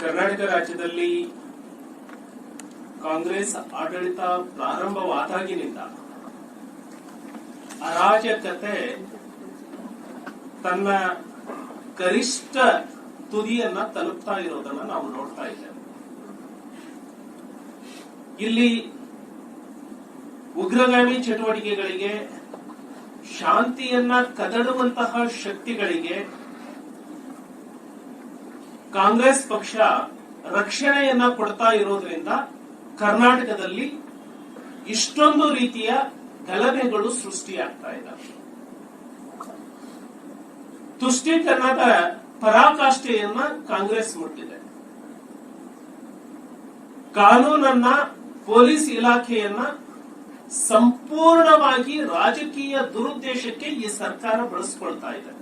ಕರ್ನಾಟಕ ರಾಜ್ಯದಲ್ಲಿ ಕಾಂಗ್ರೆಸ್ ಆಡಳಿತ ಪ್ರಾರಂಭವಾದಾಗಿನಿಂದ ಅರಾಜಕತೆ ತನ್ನ ಗರಿಷ್ಠ ತುದಿಯನ್ನ ತಲುಪ್ತಾ ಇರೋದನ್ನ ನಾವು ನೋಡ್ತಾ ಇದ್ದೇವೆ. ಇಲ್ಲಿ ಉಗ್ರಗಾಮಿ ಚಟುವಟಿಕೆಗಳಿಗೆ ಶಾಂತಿಯನ್ನ ಕದಡುವಂತಹ ಶಕ್ತಿಗಳಿಗೆ ಕಾಂಗ್ರೆಸ್ ಪಕ್ಷ ರಕ್ಷಣೆಯನ್ನ ಕೊಡ್ತಾ ಇರೋದ್ರಿಂದ ಕರ್ನಾಟಕದಲ್ಲಿ ಇಷ್ಟೊಂದು ರೀತಿಯ ಗಲಭೆಗಳು ಸೃಷ್ಟಿಯಾಗ್ತಾ ಇದ್ದಾವೆ ತುಷ್ಟೀಕರಣದ ಪರಾಕಾಷ್ಠೆಯನ್ನ ಕಾಂಗ್ರೆಸ್ ಮುಟ್ಟಿದೆ. ಕಾನೂನನ್ನ, ಪೊಲೀಸ್ ಇಲಾಖೆಯನ್ನ ಸಂಪೂರ್ಣವಾಗಿ ರಾಜಕೀಯ ದುರುದ್ದೇಶಕ್ಕೆ ಈ ಸರ್ಕಾರ ಬಳಸ್ಕೊಳ್ತಾ ಇದೆ.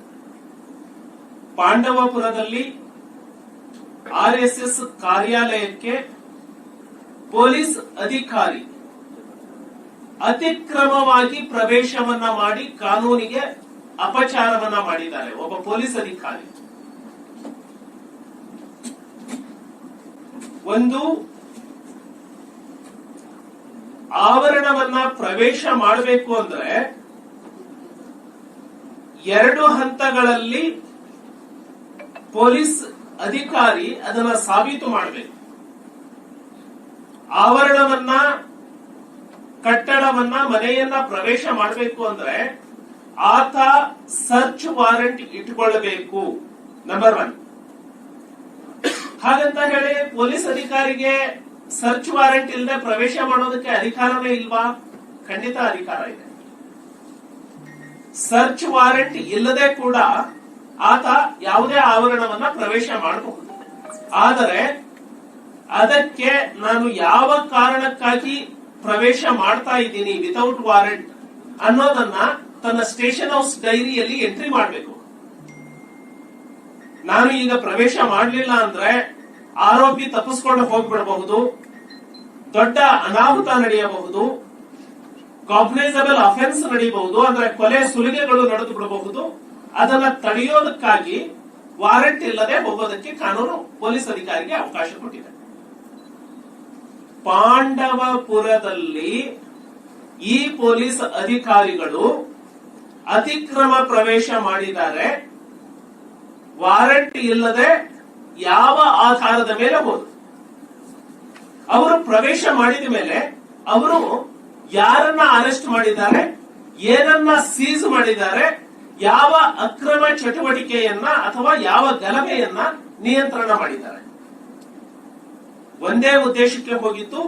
ಪಾಂಡವಪುರದಲ್ಲಿ ಆರ್ಎಸ್ಎಸ್ ಕಾರ್ಯಾಲಯಕ್ಕೆ ಪೊಲೀಸ್ ಅಧಿಕಾರಿ ಅತಿಕ್ರಮವಾಗಿ ಪ್ರವೇಶವನ್ನ ಮಾಡಿ ಕಾನೂನಿಗೆ ಅಪಚಾರವನ್ನ ಮಾಡಿದ್ದಾರೆ. ಒಬ್ಬ ಪೊಲೀಸ್ ಅಧಿಕಾರಿ. ಒಂದು, ಆವರಣವನ್ನ ಪ್ರವೇಶ ಮಾಡಬೇಕು ಅಂದ್ರೆ ಎರಡು ಹಂತಗಳಲ್ಲಿ ಪೊಲೀಸ್ ಅಧಿಕಾರಿ ಅದನ್ನ ಸಾಬೀತು ಮಾಡಬೇಕು. ಆವರಣವನ್ನ, ಕಟ್ಟಡವನ್ನ, ಮನೆಯನ್ನ ಪ್ರವೇಶ ಮಾಡಬೇಕು ಅಂದ್ರೆ ಆತ ಸರ್ಚ್ ವಾರೆಂಟ್ ಇಟ್ಕೊಳ್ಬೇಕು ನಂಬರ್ ಒನ್ ಹಾಗಂತ ಹೇಳಿ ಪೊಲೀಸ್ ಅಧಿಕಾರಿಗೆ ಸರ್ಚ್ ವಾರೆಂಟ್ ಇಲ್ಲದೆ ಪ್ರವೇಶ ಮಾಡೋದಕ್ಕೆ ಅಧಿಕಾರವೇ ಇಲ್ವಾ? ಖಂಡಿತ ಅಧಿಕಾರ ಇದೆ. ಸರ್ಚ್ ವಾರೆಂಟ್ ಇಲ್ಲದೆ ಕೂಡ ಆತ ಯಾವುದೇ ಆವರಣವನ್ನ ಪ್ರವೇಶ ಮಾಡಬಹುದು. ಆದರೆ ಅದಕ್ಕೆ ನಾನು ಯಾವ ಕಾರಣಕ್ಕಾಗಿ ಪ್ರವೇಶ ಮಾಡ್ತಾ ಇದ್ದೀನಿ ವಿತೌಟ್ ವಾರೆಂಟ್ ಅನ್ನೋದನ್ನ ತನ್ನ ಸ್ಟೇಷನ್ ಹೌಸ್ ಡೈರಿಯಲ್ಲಿ ಎಂಟ್ರಿ ಮಾಡಬೇಕು. ನಾನು ಈಗ ಪ್ರವೇಶ ಮಾಡಲಿಲ್ಲ ಅಂದ್ರೆ ಆರೋಪಿ ತಪ್ಪಿಸ್ಕೊಂಡು ಹೋಗ್ಬಿಡಬಹುದು, ದೊಡ್ಡ ಅನಾಹುತ ನಡೆಯಬಹುದು ಕಾಗ್ನೈಸಬಲ್ ಅಫೆನ್ಸ್ ನಡೆಯಬಹುದು ಅಂದ್ರೆ ಕೊಲೆ ಸುಲಿಗೆಗಳು ನಡೆದು ಬಿಡಬಹುದು ಅದನ್ನ ತಡೆಯೋದಕ್ಕಾಗಿ ವಾರೆಂಟ್ ಇಲ್ಲದೆ ಹೋಗೋದಕ್ಕೆ ಕಾನೂನು ಪೊಲೀಸ್ ಅಧಿಕಾರಿಗೆ ಅವಕಾಶ ಕೊಟ್ಟಿದೆ. ಪಾಂಡವಪುರದಲ್ಲಿ ಈ ಪೊಲೀಸ್ ಅಧಿಕಾರಿಗಳು ಅತಿಕ್ರಮ ಪ್ರವೇಶ ಮಾಡಿದ್ದಾರೆ. ವಾರೆಂಟ್ ಇಲ್ಲದೆ ಯಾವ ಆಧಾರದ ಮೇಲೆ ಹೋದ್ರು? ಅವರು ಪ್ರವೇಶ ಮಾಡಿದ ಮೇಲೆ ಅವರು ಯಾರನ್ನ ಅರೆಸ್ಟ್ ಮಾಡಿದ್ದಾರೆ? ಏನನ್ನ ಸೀಸ್ ಮಾಡಿದ್ದಾರೆ? ಯಾವ ಅಕ್ರಮ ಚಟುವಟಿಕೆಯನ್ನ ಅಥವಾ ಯಾವ ಗಲಭೆಯನ್ನ ನಿಯಂತ್ರಣ ಮಾಡಿದ್ದಾರೆ. ಒಂದೇ ಉದ್ದೇಶಕ್ಕೆ ಹೋಗಿತ್ತು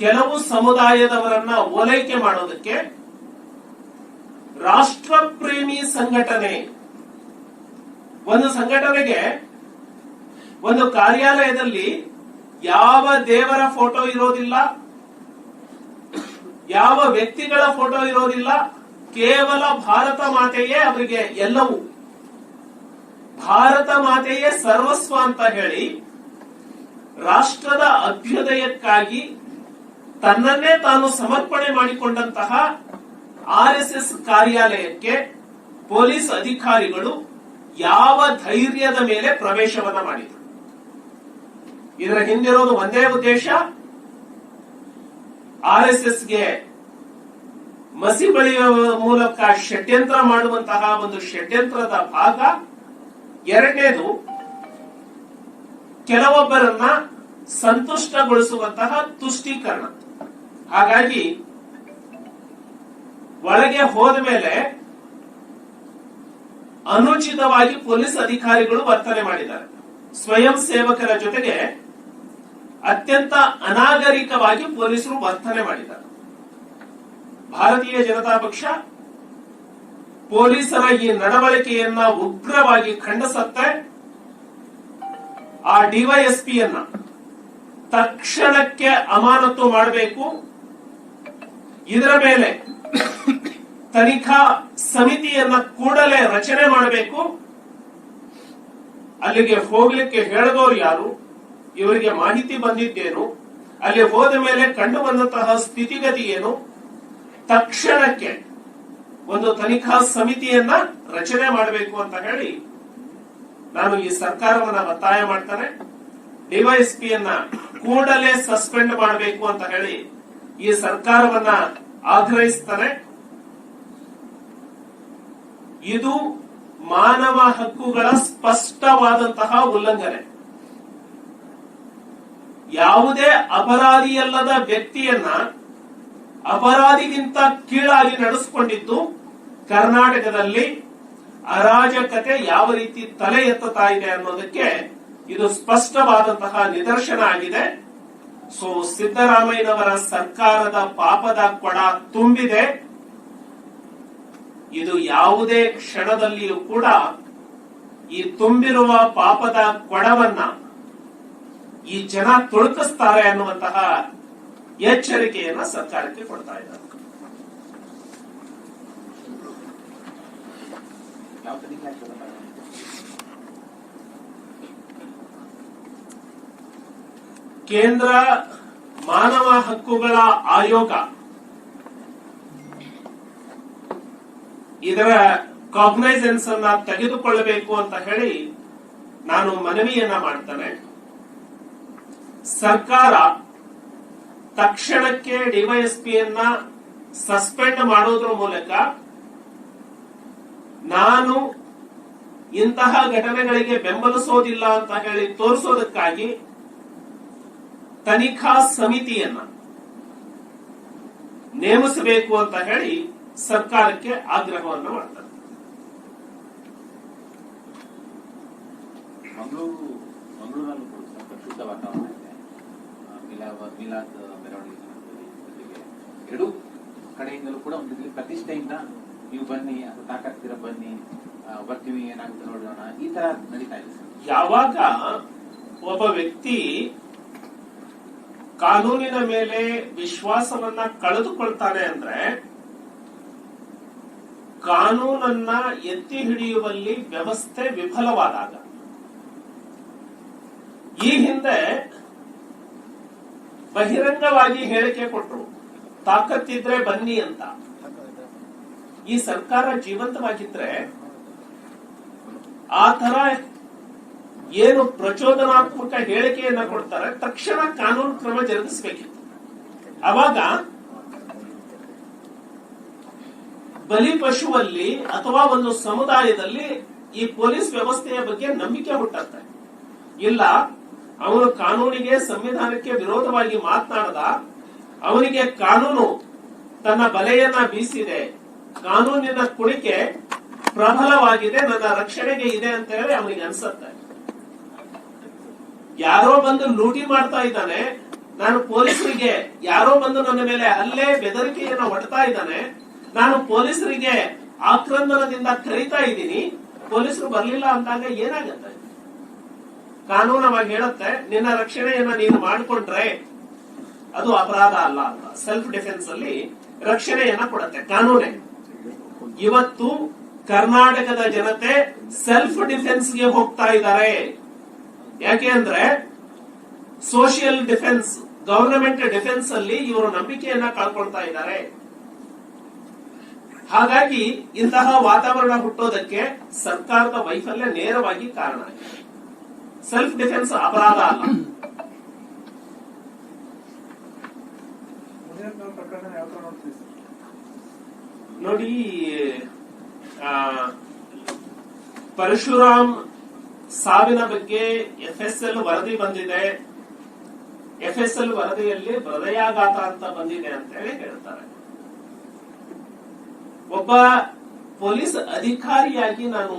ಕೆಲವು ಸಮುದಾಯದವರನ್ನ ಓಲೈಕೆ ಮಾಡೋದಕ್ಕೆ ರಾಷ್ಟ್ರಪ್ರೇಮಿ ಸಂಘಟನೆ, ಒಂದು ಸಂಘಟನೆಗೆ ಒಂದು ಕಾರ್ಯಾಲಯದಲ್ಲಿ ಯಾವ ದೇವರ ಫೋಟೋ ಇರೋದಿಲ್ಲ, ಯಾವ ವ್ಯಕ್ತಿಗಳ ಫೋಟೋ ಇರೋದಿಲ್ಲ ಕೇವಲ ಭಾರತ ಮಾತೆಯೇ ಅವರಿಗೆ ಎಲ್ಲವೂ. ಭಾರತ ಮಾತೆಯೇ ಸರ್ವಸ್ವ ಅಂತ ಹೇಳಿ ರಾಷ್ಟ್ರದ ಅಭ್ಯುದಯಕ್ಕಾಗಿ ತನ್ನನ್ನೇ ತಾನು ಸಮರ್ಪಣೆ ಮಾಡಿಕೊಂಡಂತಹ ಆರ್ ಎಸ್ ಕಾರ್ಯಾಲಯಕ್ಕೆ ಪೊಲೀಸ್ ಅಧಿಕಾರಿಗಳು ಯಾವ ಧೈರ್ಯದ ಮೇಲೆ ಪ್ರವೇಶವನ್ನ ಮಾಡಿದರು. ಇದರ ಹಿಂದಿರೋದು ಒಂದೇ ಉದ್ದೇಶ. ಆರ್ ಎಸ್ ಎಸ್ಗೆ ಮಸಿ ಬಳಿಯುವ ಮೂಲಕ ಷಡ್ಯಂತ್ರ ಮಾಡುವಂತಹ ಒಂದು ಷಡ್ಯಂತ್ರದ ಭಾಗ. ಎರಡನೇದು, ಕೆಲವೊಬ್ಬರನ್ನ ಸಂತುಷ್ಟಗೊಳಿಸುವಂತಹ ತುಷ್ಟೀಕರಣ. ಹಾಗಾಗಿ, ಒಳಗೆ ಹೋದ ಮೇಲೆ ಅನುಚಿತವಾಗಿ ಪೊಲೀಸ್ ಅಧಿಕಾರಿಗಳು ವರ್ತನೆ ಮಾಡಿದ್ದಾರೆ. ಸ್ವಯಂ ಸೇವಕರ ಜೊತೆಗೆ ಅತ್ಯಂತ ಅನಾಗರಿಕವಾಗಿ ಪೊಲೀಸರು ವರ್ತನೆ ಮಾಡಿದ್ದಾರೆ. ಭಾರತೀಯ ಜನತಾ ಪಕ್ಷ ಪೊಲೀಸರ ಈ ನಡವಳಿಕೆಯನ್ನ ಉಗ್ರವಾಗಿ ಖಂಡಿಸುತ್ತೆ. ಆ ಡಿವೈಎಸ್ಪಿಯನ್ನ ತಕ್ಷಣಕ್ಕೆ ಅಮಾನತು ಮಾಡಬೇಕು. ಇದರ ಮೇಲೆ ತನಿಖಾ ಸಮಿತಿಯನ್ನ ಕೂಡಲೇ ರಚನೆ ಮಾಡಬೇಕು. ಅಲ್ಲಿಗೆ ಹೋಗ್ಲಿಕ್ಕೆ ಹೇಳಿದವರು ಯಾರು? ಇವರಿಗೆ ಮಾಹಿತಿ ಬಂದಿದ್ದೇನು? ಅಲ್ಲಿ ಹೋದ ಮೇಲೆ ಕಂಡು ಬಂದಂತಹ ಸ್ಥಿತಿಗತಿ ಏನು? ತಕ್ಷಣಕ್ಕೆ ಒಂದು ತನಿಖಾ ಸಮಿತಿಯನ್ನ ರಚನೆ ಮಾಡಬೇಕು ಅಂತ ಹೇಳಿ ನಾನು ಈ ಸರ್ಕಾರವನ್ನ ಒತ್ತಾಯ ಮಾಡ್ತಾರೆ ಡಿವೈಎಸ್ಪಿಯನ್ನ ಕೂಡಲೇ ಸಸ್ಪೆಂಡ್ ಮಾಡಬೇಕು ಅಂತ ಹೇಳಿ ಈ ಸರ್ಕಾರವನ್ನ ಆಗ್ರಹಿಸ್ತಾರೆ ಇದು ಮಾನವ ಹಕ್ಕುಗಳ ಸ್ಪಷ್ಟವಾದಂತಹ ಉಲ್ಲಂಘನೆ. ಯಾವುದೇ ಅಪರಾಧಿಯಲ್ಲದ ವ್ಯಕ್ತಿಯನ್ನ ಅಪರಾಧಿಗಿಂತ ಕೀಳಾಗಿ ನಡೆಸಿಕೊಂಡಿದ್ದು ಕರ್ನಾಟಕದಲ್ಲಿ ಅರಾಜಕತೆ ಯಾವ ರೀತಿ ತಲೆ ಎತ್ತುತ್ತಾ ಇದೆ ಅನ್ನೋದಕ್ಕೆ ಇದು ಸ್ಪಷ್ಟವಾದಂತಹ ನಿದರ್ಶನ ಆಗಿದೆ. ಸೊ, ಸಿದ್ದರಾಮಯ್ಯನವರ ಸರ್ಕಾರದ ಪಾಪದ ಕೊಡ ತುಂಬಿದೆ. ಇದು ಯಾವುದೇ ಕ್ಷಣದಲ್ಲಿಯೂ ಕೂಡ ಈ ತುಂಬಿರುವ ಪಾಪದ ಕೊಡವನ್ನ ಈ ಜನ ತುಳುಕಿಸ್ತಾರೆ ಅನ್ನುವಂತಹ ಎಚ್ಚರಿಕೆಯನ್ನ ಸರ್ಕಾರಕ್ಕೆ ಕೊಡ್ತಾ ಇದ್ದಾರೆ. ಕೇಂದ್ರ ಮಾನವ ಹಕ್ಕುಗಳ ಆಯೋಗ. ಇದರ ಕಾಗ್ನೈಸೆನ್ಸ್ ಅನ್ನ ತೆಗೆದುಕೊಳ್ಳಬೇಕು ಅಂತ ಹೇಳಿ ನಾನು ಮನವಿಯನ್ನ ಮಾಡ್ತೇನೆ. ಸರ್ಕಾರ ತಕ್ಷಣಕ್ಕೆ ಡಿವೈಎಸ್ಪಿಯನ್ನ ಸಸ್ಪೆಂಡ್ ಮಾಡೋದ್ರ ಮೂಲಕ ನಾನು ಇಂತಹ ಘಟನೆಗಳಿಗೆ ಬೆಂಬಲಿಸೋದಿಲ್ಲ ಅಂತ ಹೇಳಿ ತೋರಿಸೋದಕ್ಕಾಗಿ ತನಿಖಾ ಸಮಿತಿಯನ್ನ ನೇಮಿಸಬೇಕು ಅಂತ ಹೇಳಿ ಸರ್ಕಾರಕ್ಕೆ ಆಗ್ರಹವನ್ನು ಮಾಡ್ತಾರೆ. ಮಂಗಳೂರು ಮಂಗಳೂರಲ್ಲೂ ಕೂಡ ಶುದ್ಧ ವಾತಾವರಣ ಇದೆ. ಮಿಲಾದ್ ಮಿಲಾದ್ ಮೆರವಣಿಗೆ ಸಂದರ್ಭದಲ್ಲಿ ಜೊತೆಗೆ ಎರಡೂ ಕಡೆಯಿಂದಲೂ ಕೂಡ ಒಂದು ರೀತಿ ಪ್ರತಿಷ್ಠೆಯಿಂದ ನೀವು ಬನ್ನಿ, ಅಥವಾ ತಾಕತ್ತಿರ ಬನ್ನಿ ಬರ್ತೀವಿ, ಏನಾಗುತ್ತೆ ನೋಡೋಣ. ಈ ತರ ನಡೀತಾ ಇದೆ ಯಾವಾಗ ಒಬ್ಬ ವ್ಯಕ್ತಿ ಕಾನೂನಿನ ಮೇಲೆ ವಿಶ್ವಾಸವನ್ನ ಕಳೆದುಕೊಳ್ತಾನೆ ಅಂದ್ರೆ ಕಾನೂನನ್ನ ಎತ್ತಿ ಹಿಡಿಯುವಲ್ಲಿ ವ್ಯವಸ್ಥೆ ವಿಫಲವಾದಾಗ, ಈ ಹಿಂದೆ ಬಹಿರಂಗವಾಗಿ ಹೇಳಿಕೆ ಕೊಟ್ಟರು ತಾಕತ್ತಿದ್ರೆ ಬನ್ನಿ ಅಂತ. ಈ ಸರ್ಕಾರ ಜೀವಂತವಾಗಿದ್ರೆ ಆ ತರ ಏನು ಪ್ರಚೋದನಾತ್ಮಕ ಹೇಳಿಕೆಯನ್ನ ಕೊಡ್ತಾರೆ, ತಕ್ಷಣ ಕಾನೂನು ಕ್ರಮ ಜರುಗಿಸಬೇಕಿತ್ತು. ಅವಾಗ ಬಲಿ ಪಶುವಲ್ಲಿ ಅಥವಾ ಒಂದು ಸಮುದಾಯದಲ್ಲಿ ಈ ಪೊಲೀಸ್ ವ್ಯವಸ್ಥೆಯ ಬಗ್ಗೆ ನಂಬಿಕೆ ಹುಟ್ಟತ್ತೆ. ಇಲ್ಲ, ಅವನು ಕಾನೂನಿಗೆ, ಸಂವಿಧಾನಕ್ಕೆ ವಿರೋಧವಾಗಿ ಮಾತನಾಡದ ಅವನಿಗೆ ಕಾನೂನು ತನ್ನ ಬಲೆಯನ್ನ ಬೀಸಿದೆ. ಕಾನೂನಿನ ಕುಣಿಕೆ ಪ್ರಬಲವಾಗಿದೆ, ನನ್ನ ರಕ್ಷಣೆಗೆ ಇದೆ ಅಂತ ಹೇಳಿ ಅವನಿಗೆ ಅನ್ಸತ್ತೆ. ಯಾರೋ ಬಂದು ಲೂಟಿ ಮಾಡ್ತಾ ಇದ್ದಾನೆ, ನಾನು ಪೊಲೀಸರಿಗೆ ಯಾರೋ ಬಂದು ನನ್ನ ಮೇಲೆ ಅಲ್ಲೇ ಬೆದರಿಕೆಯನ್ನು ಹೊಡ್ತಾ ಇದ್ದಾನೆ, ನಾನು ಪೊಲೀಸರಿಗೆ ಆಕ್ರಂದನದಿಂದ ಕರೀತಾ ಇದ್ದೀನಿ, ಪೊಲೀಸರು ಬರ್ಲಿಲ್ಲ ಅಂದಾಗ ಏನಾಗತ್ತೆ? ಕಾನೂನವಾಗಿ ಹೇಳುತ್ತೆ, ನಿನ್ನ ರಕ್ಷಣೆಯನ್ನ ನೀನು ಮಾಡಿಕೊಂಡ್ರೆ ಅದು ಅಪರಾಧ ಅಲ್ಲ ಅಂತ. ಸೆಲ್ಫ್ ಡಿಫೆನ್ಸ್ ಅಲ್ಲಿ ರಕ್ಷಣೆಯನ್ನ ಕೊಡುತ್ತೆ, ಕಾನೂನೇ. ಇವತ್ತು ಕರ್ನಾಟಕದ ಜನತೆ ಸೆಲ್ಫ್ ಡಿಫೆನ್ಸ್ಗೆ ಹೋಗ್ತಾ ಇದ್ದಾರೆ. ಯಾಕೆ ಅಂದ್ರೆ ಸೋಷಿಯಲ್ ಡಿಫೆನ್ಸ್ ಗವರ್ನಮೆಂಟ್ ಡಿಫೆನ್ಸ್ ಅಲ್ಲಿ ಇವರು ನಂಬಿಕೆಯನ್ನ ಕಳ್ಕೊಳ್ತಾ ಇದ್ದಾರೆ. ಹಾಗಾಗಿ ಇಂತಹ ವಾತಾವರಣ ಹುಟ್ಟೋದಕ್ಕೆ ಸರ್ಕಾರದ ವೈಫಲ್ಯ ನೇರವಾಗಿ ಕಾರಣ. ಸೆಲ್ಫ್ ಡಿಫೆನ್ಸ್ ಅಪರಾಧ ಅಲ್ಲ ಮುನಿರತ್ನ ಪ್ರಕರಣ ಯಾವ ತರ ನೋಡ್ತೀವಿ ಸರ್ ನೋಡಿ ಪರಶುರಾಮ್ ಸಾವಿನ ಬಗ್ಗೆ ಎಫ್ ಎಸ್ ಎಲ್ ವರದಿ ಬಂದಿದೆ. ಎಫ್ ಎಸ್ ಎಲ್ ವರದಿಯಲ್ಲಿ ಹೃದಯಾಘಾತ ಅಂತ ಬಂದಿದೆ ಅಂತ ಹೇಳಿ ಹೇಳ್ತಾರೆ. ಒಬ್ಬ ಪೊಲೀಸ್ ಅಧಿಕಾರಿಯಾಗಿ ನಾನು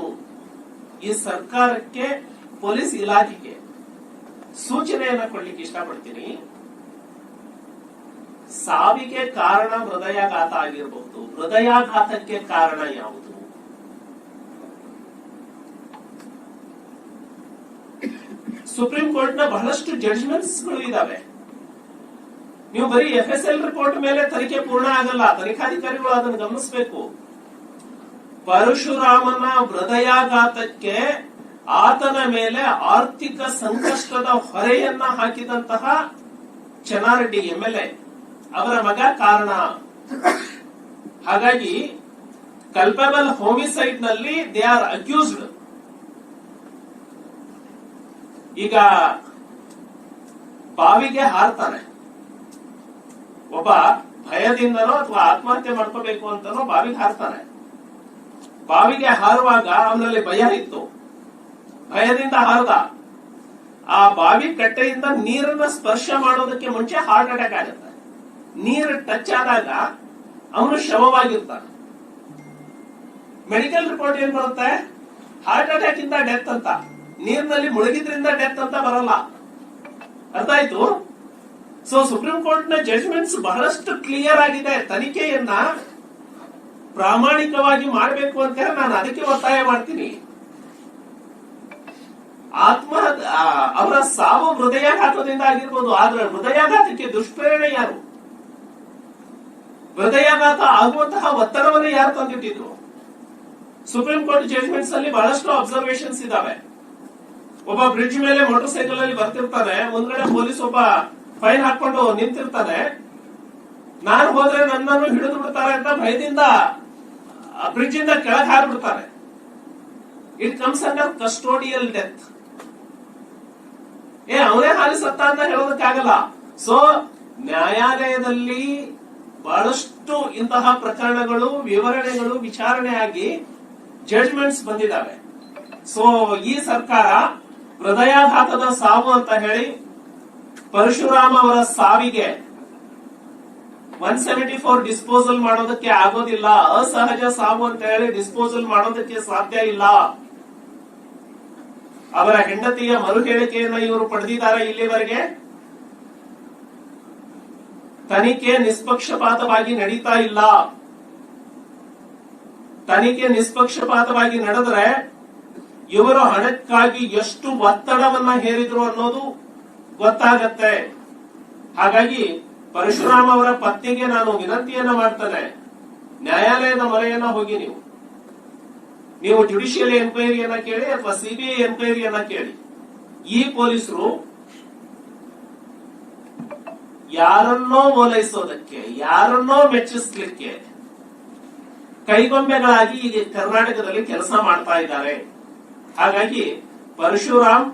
ಈ ಸರ್ಕಾರಕ್ಕೆ, ಪೊಲೀಸ್ ಇಲಾಖೆಗೆ ಸೂಚನೆಯನ್ನ ಕೊಡ್ಲಿಕ್ಕೆ ಇಷ್ಟಪಡ್ತೀನಿ. ಸಾವಿಗೆ ಕಾರಣ ಹೃದಯಾಘಾತ ಆಗಿರಬಹುದು ಹೃದಯಾಘಾತಕ್ಕೆ ಕಾರಣ ಯಾವುದು? ಸುಪ್ರೀಂ ಕೋರ್ಟ್ನ ಬಹಳಷ್ಟು ಜಡ್ಜ್ಮೆಂಟ್ಸ್ಗಳು ಇದಾವೆ. ನೀವು ಬರೀ ಎಫ್ ಎಸ್ ಎಲ್ ರಿಪೋರ್ಟ್ ಮೇಲೆ ತನಿಖೆ ಪೂರ್ಣ ಆಗಲ್ಲ, ತನಿಖಾಧಿಕಾರಿಗಳು ಅದನ್ನು ಗಮನಿಸಬೇಕು. ಪರಶುರಾಮನ ಹೃದಯಾಘಾತಕ್ಕೆ ಆತನ ಮೇಲೆ ಆರ್ಥಿಕ ಸಂಕಷ್ಟದ ಹೊರೆಯನ್ನ ಹಾಕಿದಂತಹ ಚೆನ್ನಾರೆಡ್ಡಿ ಎಂಎಲ್ಎ ಅವರ ಮಗ ಕಾರಣ. ಹಾಗಾಗಿ ಕಲ್ಪಬಲ್ ಹೋಮಿಸೈಡ್ನಲ್ಲಿ ದೇ ಆರ್ ಅಕ್ಯೂಸ್ಡ್ ಈಗ, ಬಾವಿಗೆ ಹಾರ್ತಾನೆ. ಒಬ್ಬ ಭಯದಿಂದನೋ ಅಥವಾ ಆತ್ಮಹತ್ಯೆ ಮಾಡ್ಕೋಬೇಕು ಅಂತನೋ ಬಾವಿಗೆ ಹಾರ್ತಾನೆ. ಬಾವಿಗೆ ಹಾರುವಾಗ ಅವನಲ್ಲಿ ಭಯ ಇತ್ತು. ಭಯದಿಂದ ಹಾರದ. ಆ ಬಾವಿ ಕಟ್ಟೆಯಿಂದ ನೀರನ್ನ ಸ್ಪರ್ಶ ಮಾಡೋದಕ್ಕೆ ಮುಂಚೆ ಹಾರ್ಟ್ ಅಟ್ಯಾಕ್ ಆಗುತ್ತೆ. ನೀರು ಟಚ್ ಆದಾಗ ಅವನು ಶವವಾಗಿರ್ತಾನೆ. ಮೆಡಿಕಲ್ ರಿಪೋರ್ಟ್ ಏನ್ ಬರುತ್ತೆ? ಹಾರ್ಟ್ ಅಟ್ಯಾಕ್ ಇಂದ ಡೆತ್ ಅಂತ. ನೀರಿನಲ್ಲಿ ಮುಳುಗಿದ್ರಿಂದ ಡೆತ್ ಅಂತ ಬರಲ್ಲ. ಅರ್ಥ ಆಯ್ತು? ಸೊ ಸುಪ್ರೀಂ ಕೋರ್ಟ್ನ ಜಡ್ಜ್ಮೆಂಟ್ಸ್ ಬಹಳಷ್ಟು ಕ್ಲಿಯರ್ ಆಗಿದೆ. ತನಿಖೆಯನ್ನ ಪ್ರಾಮಾಣಿಕವಾಗಿ ಮಾಡಬೇಕು ಅಂತ ನಾನು ಅದಕ್ಕೆ ಒತ್ತಾಯ ಮಾಡ್ತೀನಿ. ಆತ್ಮ ಅವರ ಸಾವು ಹೃದಯಾಘಾತದಿಂದ ಆಗಿರ್ಬೋದು, ಆದ್ರೆ ಹೃದಯಾಘಾತಕ್ಕೆ ದುಷ್ಪ್ರೇರಣೆ ಯಾರು? ಹೃದಯಾಘಾತ ಆಗುವಂತಹ ಒತ್ತಡವನ್ನು ಯಾರು ತಂದಿಟ್ಟಿದ್ರು? ಸುಪ್ರೀಂ ಕೋರ್ಟ್ ಜಡ್ಜ್ಮೆಂಟ್ಸ್ ಅಲ್ಲಿ ಬಹಳಷ್ಟು ಅಬ್ಸರ್ವೇಷನ್ಸ್ ಇದಾವೆ ಒಬ್ಬ ಬ್ರಿಡ್ಜ್ ಮೇಲೆ ಮೋಟರ್ ಸೈಕಲ್ ಅಲ್ಲಿ ಬರ್ತಿರ್ತಾನೆ, ಮುಂದ್ಗಡೆ ಪೊಲೀಸ್ ಒಬ್ಬ ಫೈನ್ ಹಾಕೊಂಡು ನಿಂತಿರ್ತಾನೆ. ನಾನು ಹೋದ್ರೆ ನನ್ನನ್ನು ಹಿಡಿದು ಬಿಡ್ತಾರೆ ಅಂತ ಭಯದಿಂದ ಬ್ರಿಡ್ಜ್ ಇಂದ ಕೆಳಗೆ ಹಾರ್ಬಿಡ್ತಾರೆ. It comes under custodial death ಏ, ಅವನೇ ಹಾಲಿ ಸತ್ತ ಅಂತ ಹೇಳೋದಕ್ಕಾಗಲ್ಲ. ಸೊ ನ್ಯಾಯಾಲಯದಲ್ಲಿ ಬಹಳಷ್ಟು ಇಂತಹ ಪ್ರಕರಣಗಳು, ವಿವರಣೆಗಳು ವಿಚಾರಣೆ ಆಗಿ ಜಡ್ಜ್ಮೆಂಟ್ಸ್ ಬಂದಿದ್ದಾವೆ. ಸೊ ಈ ಸರ್ಕಾರ ಹೃದಯಾಘಾತದ ಸಾವು ಅಂತ ಹೇಳಿ ಪರಶುರಾಮ್ ಅವರ ಸಾವಿಗೆ ಒನ್ ಸೆವೆಂಟಿ ಫೋರ್ ಡಿಸ್ಪೋಸಲ್ ಮಾಡೋದಕ್ಕೆ ಆಗೋದಿಲ್ಲ, ಅಸಹಜ ಸಾವು ಅಂತ ಹೇಳಿ ಡಿಸ್ಪೋಸಲ್ ಮಾಡೋದಕ್ಕೆ ಸಾಧ್ಯ ಇಲ್ಲ. ಅವರ ಹೆಂಡತಿಯ ಮರು ಹೇಳಿಕೆಯನ್ನ ಇವರು ಪಡೆದಿದ್ದಾರೆ ಇಲ್ಲಿವರೆಗೆ. ತನಿಖೆ ನಿಷ್ಪಕ್ಷಪಾತವಾಗಿ ನಡೀತಾ ಇಲ್ಲ. ತನಿಖೆ ನಿಷ್ಪಕ್ಷಪಾತವಾಗಿ ನಡೆದ್ರೆ ಇವರು ಹಣಕ್ಕಾಗಿ ಎಷ್ಟು ಒತ್ತಡವನ್ನ ಹೇರಿದ್ರು ಅನ್ನೋದು ಗೊತ್ತಾಗತ್ತೆ. ಹಾಗಾಗಿ ಪರಶುರಾಮ್ ಅವರ ಪತ್ನಿಗೆ ನಾನು ವಿನಂತಿಯನ್ನ ಮಾಡ್ತೇನೆ. ನ್ಯಾಯಾಲಯದ ಮೊರೆಯನ್ನ ಹೋಗಿ ನೀವು. ನೀವು ಜುಡಿಷಿಯಲ್ ಎನ್ಕ್ವೈರಿಯನ್ನ ಕೇಳಿ ಅಥವಾ ಸಿಬಿಐ ಎನ್ಕ್ವೈರಿಯನ್ನ ಕೇಳಿ. ಈ ಪೊಲೀಸರು ಯಾರನ್ನೋ ಓಲೈಸೋದಕ್ಕೆ ಯಾರನ್ನೋ ಮೆಚ್ಚಿಸ್ಲಿಕ್ಕೆ ಕೈಗೊಂಬೆಗಳಾಗಿ ಈಗ ಕರ್ನಾಟಕದಲ್ಲಿ ಕೆಲಸ ಮಾಡ್ತಾ ಇದ್ದಾರೆ. ಹಾಗಾಗಿ ಪರಶುರಾಮ್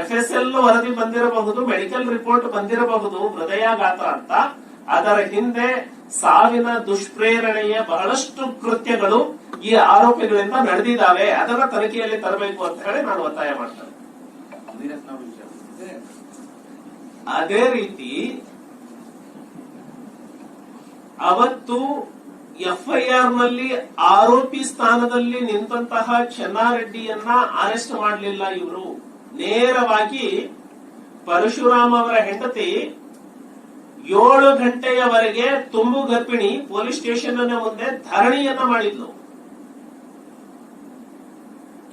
ಎಫ್ ಎಸ್ ಎಲ್ ವರದಿ ಬಂದಿರಬಹುದು ಮೆಡಿಕಲ್ ರಿಪೋರ್ಟ್ ಬಂದಿರಬಹುದು ಹೃದಯಾಘಾತ ಅಂತ. ಅದರ ಹಿಂದೆ ಸಾವಿನ ದುಷ್ಪ್ರೇರಣೆಯ ಬಹಳಷ್ಟು ಕೃತ್ಯಗಳು ಈ ಆರೋಪಿಗಳಿಂದ ನಡೆದಿದ್ದಾವೆ. ಅದರ ತನಿಖೆಯಲ್ಲಿ ತರಬೇಕು ಅಂತ ಹೇಳಿ ನಾನು ಒತ್ತಾಯ ಮಾಡ್ತೇನೆ. ಅದೇ ರೀತಿ ಅವತ್ತು ಎಫ್ಐಆರ್ನಲ್ಲಿ ಆರೋಪಿ ಸ್ಥಾನದಲ್ಲಿ ನಿಂತಹ ಚೆನ್ನಾರೆಡ್ಡಿಯನ್ನ ಅರೆಸ್ಟ್ ಮಾಡಲಿಲ್ಲ ಇವರು. ನೇರವಾಗಿ ಪರಶುರಾಮ್ ಅವರ ಹೆಂಡತಿ ಏಳು ಗಂಟೆಯವರೆಗೆ ತುಂಬು ಗರ್ಭಿಣಿ ಪೊಲೀಸ್ ಸ್ಟೇಷನ್ ಮುಂದೆ ಧರಣಿಯನ್ನ ಮಾಡಿದ್ಲು.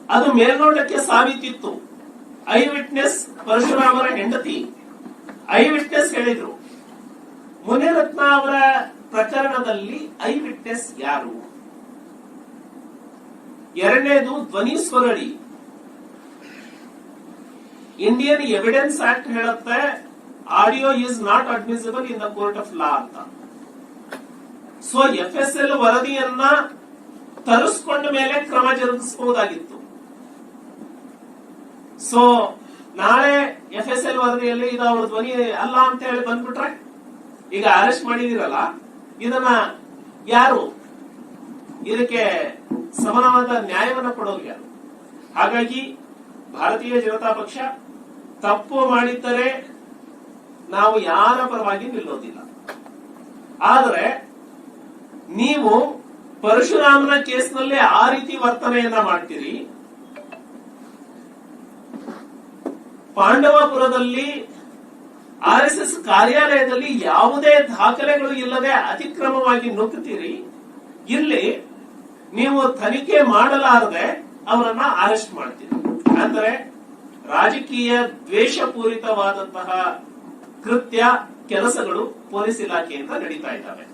ಅದು ಮೇಲ್ನೋಟಕ್ಕೆ ಸಾಬೀತಿತ್ತು. ಐ ವಿಟ್ನೆಸ್ ಪರಶುರಾಮರ ಹೆಂಡತಿ. ಐ ವಿಟ್ನೆಸ್ ಹೇಳಿದ್ರು. ಮುನಿರತ್ನ ಅವರ ಪ್ರಕರಣದಲ್ಲಿ ಐ ವಿಟ್ನೆಸ್ ಯಾರು? ಎರಡನೇದು ಧ್ವನಿ ಸ್ವರಳಿ ಇಂಡಿಯನ್ ಎವಿಡೆನ್ಸ್ ಆಕ್ಟ್ ಹೇಳುತ್ತೆ audio is not admissible in the court of law ಅಂತ. ಸೊ ಎಫ್ ಎಸ್ ಎಲ್ ವರದಿಯನ್ನ ತರಿಸ್ಕೊಂಡ ಮೇಲೆ ಕ್ರಮ ಜರುಗಿಸಬಹುದಾಗಿತ್ತು. ಸೊ ನಾಳೆ ಎಫ್ ಎಸ್ ಎಲ್ ವರದಿಯಲ್ಲಿ ಇದು ಅವ್ರ ಧ್ವನಿ ಅಲ್ಲ ಅಂತ ಹೇಳಿ ಬಂದ್ಬಿಟ್ರೆ, ಈಗ ಅರೆಸ್ಟ್ ಮಾಡಿದಿರಲ್ಲ ಇದನ್ನ ಯಾರು? ಇದಕ್ಕೆ ಸಮಾನವಾದ ನ್ಯಾಯವನ್ನು ಕೊಡೋರು ಯಾರು? ಹಾಗಾಗಿ ಭಾರತೀಯ ಜನತಾ ಪಕ್ಷ ತಪ್ಪು ಮಾಡಿದ್ದರೆ ನಾವು ಯಾರ ಪರವಾಗಿ ನಿಲ್ಲೋದಿಲ್ಲ. ಆದರೆ ನೀವು ಪರಶುರಾಮನ ಕೇಸ್ನಲ್ಲಿ ಆ ರೀತಿ ವರ್ತನೆಯನ್ನ ಮಾಡ್ತೀರಿ. ಪಾಂಡವಪುರದಲ್ಲಿ ಆರ್ ಎಸ್ ಎಸ್ ಕಾರ್ಯಾಲಯದಲ್ಲಿ ಯಾವುದೇ ದಾಖಲೆಗಳು ಇಲ್ಲದೆ ಅತಿಕ್ರಮವಾಗಿ ನುಗ್ಗುತ್ತೀರಿ ಇಲ್ಲಿ ನೀವು ತನಿಖೆ ಮಾಡಲಾರದೆ ಅವರನ್ನ ಅರೆಸ್ಟ್ ಮಾಡ್ತೀರಿ. ಅಂದ್ರೆ ರಾಜಕೀಯ ದ್ವೇಷಪೂರಿತವಾದಂತಹ ಕೃತ್ಯ ಕೆಲಸಗಳು ಪೊಲೀಸ್ ಇಲಾಖೆಯಿಂದ ನಡೀತಾ ಇದ್ದಾವೆ.